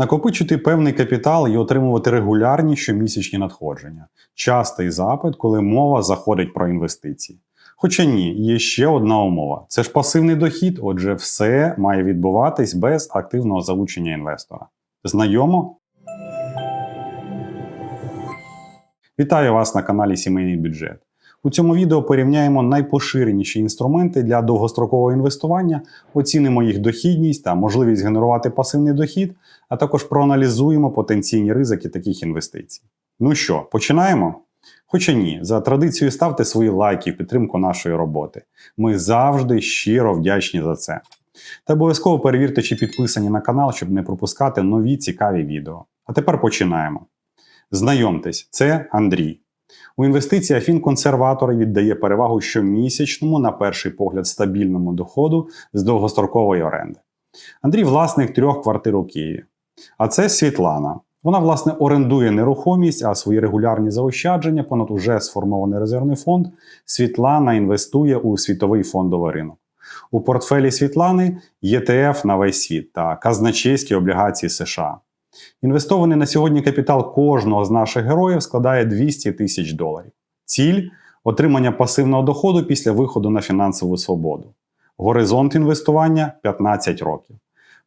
Накопичити певний капітал і отримувати регулярні щомісячні надходження. Частий запит, коли мова заходить про інвестиції. Хоча ні, є ще одна умова: це ж пасивний дохід, отже, все має відбуватись без активного залучення інвестора. Знайомо? Вітаю вас на каналі Сімейний бюджет. У цьому відео порівняємо найпоширеніші інструменти для довгострокового інвестування, оцінимо їх дохідність та можливість генерувати пасивний дохід, а також проаналізуємо потенційні ризики таких інвестицій. Ну що, починаємо? Хоча ні, за традицією ставте свої лайки в підтримку нашої роботи. Ми завжди щиро вдячні за це. Та обов'язково перевірте, чи підписані на канал, щоб не пропускати нові цікаві відео. А тепер починаємо. Знайомтесь, це Андрій. У інвестиціях він консерватор віддає перевагу щомісячному, на перший погляд, стабільному доходу з довгострокової оренди. Андрій власник трьох квартир у Києві. А це Світлана. Вона, власне, орендує нерухомість, а свої регулярні заощадження, понад уже сформований резервний фонд, Світлана інвестує у світовий фондовий ринок. У портфелі Світлани ЄТФ на весь світ та казначейські облігації США. Інвестований на сьогодні капітал кожного з наших героїв складає 200 тисяч доларів. Ціль отримання пасивного доходу після виходу на фінансову свободу. Горизонт інвестування 15 років.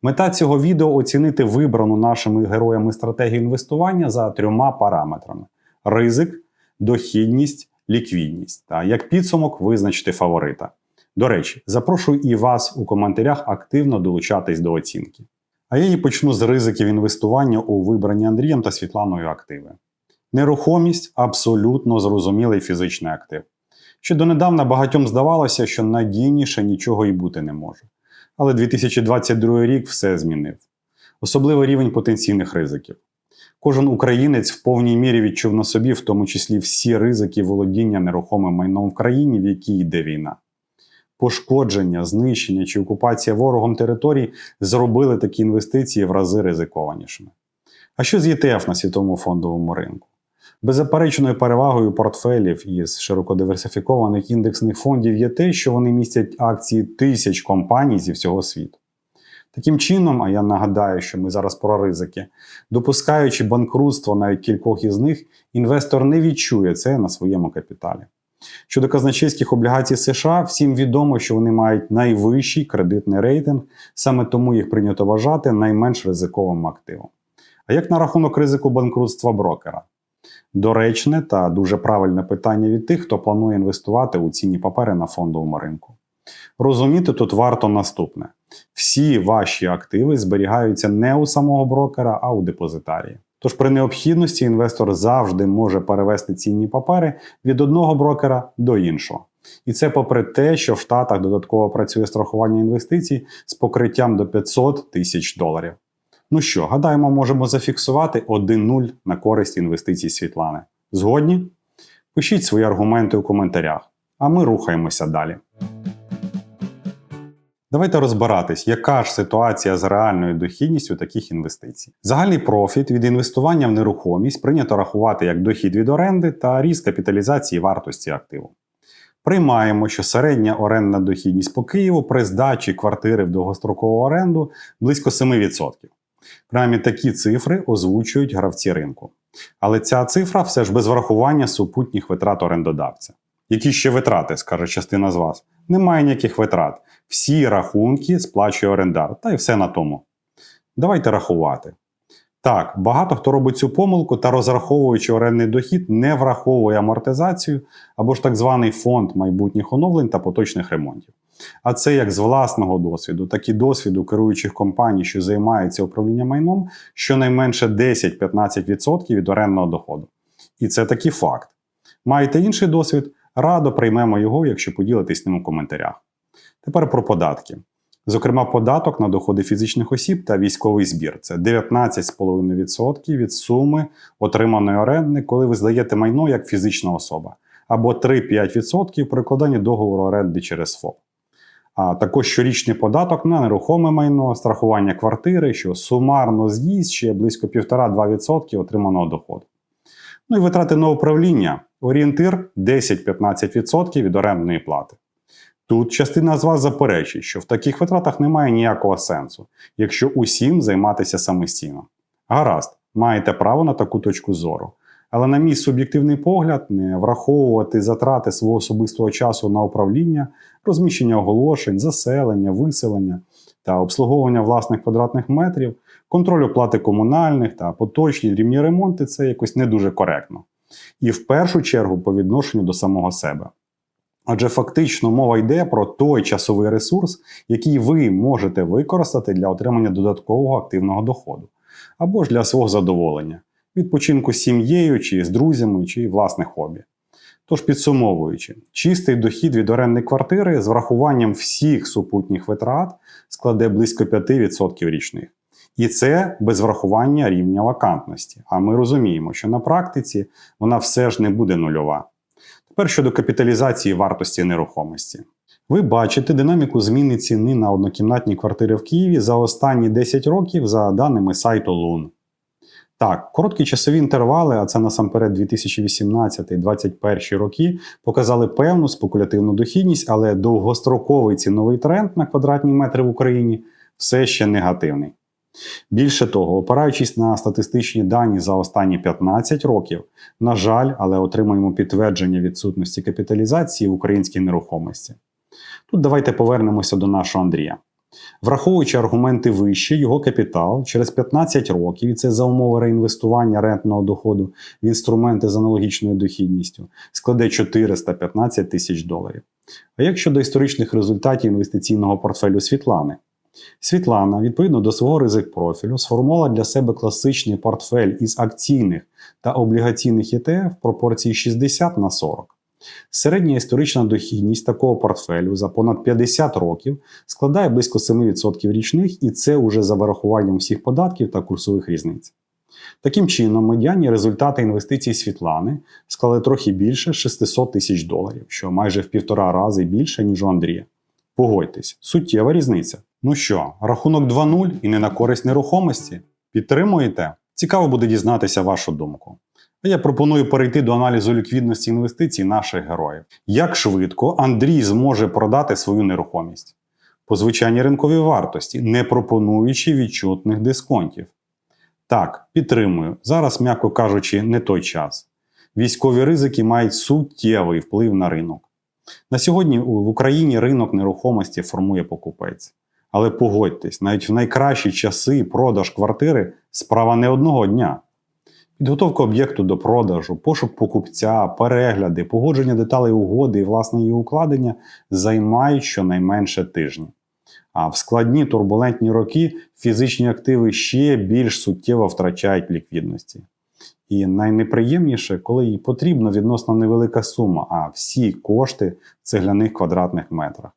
Мета цього відео оцінити вибрану нашими героями стратегію інвестування за трьома параметрами: ризик, дохідність, ліквідність та як підсумок визначити фаворита. До речі, запрошую і вас у коментарях активно долучатись до оцінки. А я і почну з ризиків інвестування у вибрані Андрієм та Світланою активи. Нерухомість абсолютно зрозумілий фізичний актив. Ще донедавна багатьом здавалося, що надійніше нічого і бути не може. Але 2022 рік все змінив, особливо рівень потенційних ризиків. Кожен українець в повній мірі відчув на собі, в тому числі всі ризики володіння нерухомим майном в країні, в якій йде війна. Пошкодження, знищення чи окупація ворогом територій зробили такі інвестиції в рази ризикованішими. А що з ЄТФ на світовому фондовому ринку? Беззаперечною перевагою портфелів із широко диверсифікованих індексних фондів є те, що вони містять акції тисяч компаній зі всього світу. Таким чином, а я нагадаю, що ми зараз про ризики, допускаючи банкрутство навіть кількох із них, інвестор не відчує це на своєму капіталі. Щодо казначейських облігацій США, всім відомо, що вони мають найвищий кредитний рейтинг, саме тому їх прийнято вважати найменш ризиковим активом. А як на рахунок ризику банкрутства брокера? Доречне та дуже правильне питання від тих, хто планує інвестувати у цінні папери на фондовому ринку. Розуміти тут варто наступне: всі ваші активи зберігаються не у самого брокера, а у депозитарії. Тож при необхідності інвестор завжди може перевести цінні папери від одного брокера до іншого. І це попри те, що в Штатах додатково працює страхування інвестицій з покриттям до 500 тисяч доларів. Ну що, гадаємо, можемо зафіксувати 1-0 на користь інвестицій Світлани. Згодні? Пишіть свої аргументи у коментарях, а ми рухаємося далі. Давайте розбиратись, яка ж ситуація з реальною дохідністю таких інвестицій. Загальний профіт від інвестування в нерухомість прийнято рахувати як дохід від оренди та ріст капіталізації вартості активу. Приймаємо, що середня орендна дохідність по Києву при здачі квартири в довгострокову оренду близько 7%. Принаймні такі цифри озвучують гравці ринку. Але ця цифра все ж без врахування супутніх витрат орендодавця. Які ще витрати, скаже частина з вас? Немає ніяких витрат. Всі рахунки сплачує орендар, та й все на тому. Давайте рахувати. Так, багато хто робить цю помилку та розраховуючи орендний дохід, не враховує амортизацію або ж так званий фонд майбутніх оновлень та поточних ремонтів. А це як з власного досвіду, так і досвіду керуючих компаній, що займаються управлінням майном, щонайменше 10-15% від орендного доходу. І це такий факт. Маєте інший досвід? Радо приймемо його, якщо поділитесь ним у коментарях. Тепер про податки. Зокрема, податок на доходи фізичних осіб та військовий збір це 19,5% від суми отриманої оренди, коли ви здаєте майно як фізична особа, або 3-5% при укладанні договору оренди через ФОП. А також щорічний податок на нерухоме майно, страхування квартири, що сумарно з'їсть ще близько 1,5-2% отриманого доходу. Ну і витрати на управління орієнтир 10-15% від орендної плати. Тут частина з вас заперечить, що в таких витратах немає ніякого сенсу, якщо усім займатися самостійно. Гаразд, маєте право на таку точку зору. Але на мій суб'єктивний погляд, не враховувати затрати свого особистого часу на управління, розміщення оголошень, заселення, виселення та обслуговування власних квадратних метрів, контроль оплати комунальних та поточні дрібні ремонти це якось не дуже коректно. І в першу чергу по відношенню до самого себе. Адже фактично мова йде про той часовий ресурс, який ви можете використати для отримання додаткового активного доходу, або ж для свого задоволення, відпочинку з сім'єю, чи з друзями, чи власне хобі. Тож, підсумовуючи, чистий дохід від оренди квартири з врахуванням всіх супутніх витрат складе близько 5% річних. І це без врахування рівня вакантності. А ми розуміємо, що на практиці вона все ж не буде нульова. Тепер щодо капіталізації вартості нерухомості. Ви бачите динаміку зміни ціни на однокімнатні квартири в Києві за останні 10 років за даними сайту Лун. Так, короткі часові інтервали, а це насамперед 2018-2021 роки, показали певну спекулятивну дохідність, але довгостроковий ціновий тренд на квадратні метри в Україні все ще негативний. Більше того, опираючись на статистичні дані за останні 15 років, на жаль, але отримуємо підтвердження відсутності капіталізації в українській нерухомості. Тут давайте повернемося до нашого Андрія. Враховуючи аргументи вище, його капітал через 15 років, і це за умови реінвестування рентного доходу в інструменти з аналогічною дохідністю, складе 415 тисяч доларів. А як щодо історичних результатів інвестиційного портфелю Світлани? Світлана, відповідно до свого ризик профілю, сформувала для себе класичний портфель із акційних та облігаційних ETF в пропорції 60 на 40. Середня історична дохідність такого портфелю за понад 50 років складає близько 7% річних, і це уже за вирахуванням всіх податків та курсових різниць. Таким чином, медіанні результати інвестицій Світлани склали трохи більше 600 тисяч доларів, що майже в півтора рази більше, ніж у Андрія. Погодьтесь, суттєва різниця. Ну що, рахунок 2-0 і не на користь нерухомості? Підтримуєте? Цікаво буде дізнатися вашу думку. А я пропоную перейти до аналізу ліквідності інвестицій наших героїв. Як швидко Андрій зможе продати свою нерухомість? По звичайній ринковій вартості, не пропонуючи відчутних дисконтів. Так, підтримую. Зараз, м'яко кажучи, не той час. Військові ризики мають суттєвий вплив на ринок. На сьогодні в Україні ринок нерухомості формує покупець. Але погодьтесь, навіть в найкращі часи продаж квартири справа не одного дня. Підготовка об'єкту до продажу, пошук покупця, перегляди, погодження деталей угоди і власне її укладення займають щонайменше тижні. А в складні турбулентні роки фізичні активи ще більш суттєво втрачають ліквідності. І найнеприємніше, коли їй потрібна відносно невелика сума, а всі кошти в цегляних квадратних метрах.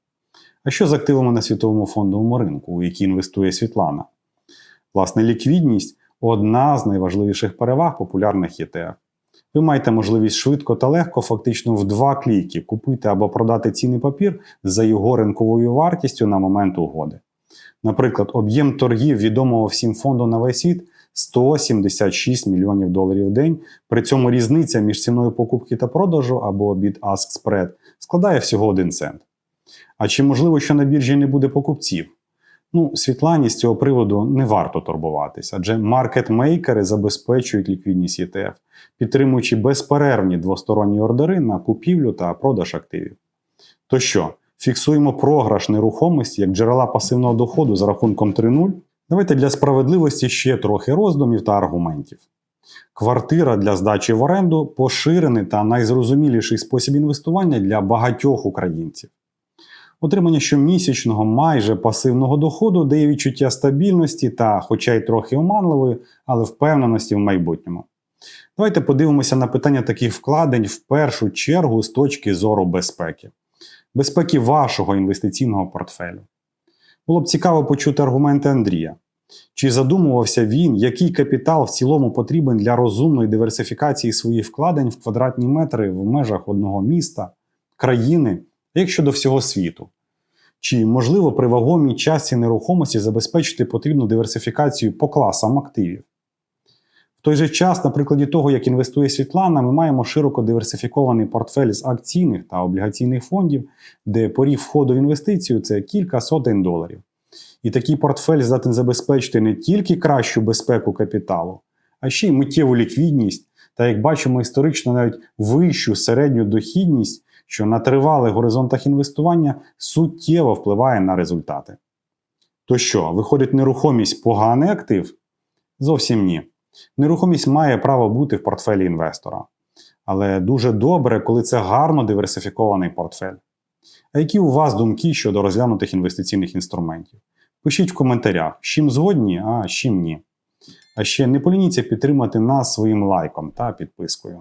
А що з активами на світовому фондовому ринку, у які інвестує Світлана? Власне, ліквідність одна з найважливіших переваг популярних ETF. Ви маєте можливість швидко та легко, фактично в два кліки, купити або продати цінний папір за його ринковою вартістю на момент угоди. Наприклад, об'єм торгів відомого всім фонду на весь світ 176 мільйонів доларів в день. При цьому різниця між ціною покупки та продажу або bid-ask spread складає всього 1 цент. А чи можливо, що на біржі не буде покупців? Ну, Світлані з цього приводу не варто турбуватися, адже маркетмейкери забезпечують ліквідність ETF, підтримуючи безперервні двосторонні ордери на купівлю та продаж активів. То що, фіксуємо програш нерухомості як джерела пасивного доходу за рахунком 3.0? Давайте для справедливості ще трохи роздумів та аргументів. Квартира для здачі в оренду поширений та найзрозуміліший спосіб інвестування для багатьох українців. Отримання щомісячного майже пасивного доходу дає відчуття стабільності та, хоча й трохи оманливої, але впевненості в майбутньому. Давайте подивимося на питання таких вкладень в першу чергу з точки зору безпеки, безпеки вашого інвестиційного портфелю. Було б цікаво почути аргументи Андрія. Чи задумувався він, який капітал в цілому потрібен для розумної диверсифікації своїх вкладень в квадратні метри в межах одного міста, країни, як щодо всього світу? Чи можливо при вагомій часті нерухомості забезпечити потрібну диверсифікацію по класам активів? В той же час, на прикладі того, як інвестує Світлана, ми маємо широко диверсифікований портфель з акційних та облігаційних фондів, де поріг входу в інвестицію це кілька сотень доларів. І такий портфель здатен забезпечити не тільки кращу безпеку капіталу, а ще й миттєву ліквідність та, як бачимо, історично навіть вищу середню дохідність, що на тривалих горизонтах інвестування суттєво впливає на результати. То що, виходить, нерухомість поганий актив? Зовсім ні. Нерухомість має право бути в портфелі інвестора. Але дуже добре, коли це гарно диверсифікований портфель. А які у вас думки щодо розглянутих інвестиційних інструментів? Пишіть в коментарях, з чим згодні, а з чим ні. А ще не полініться підтримати нас своїм лайком та підпискою.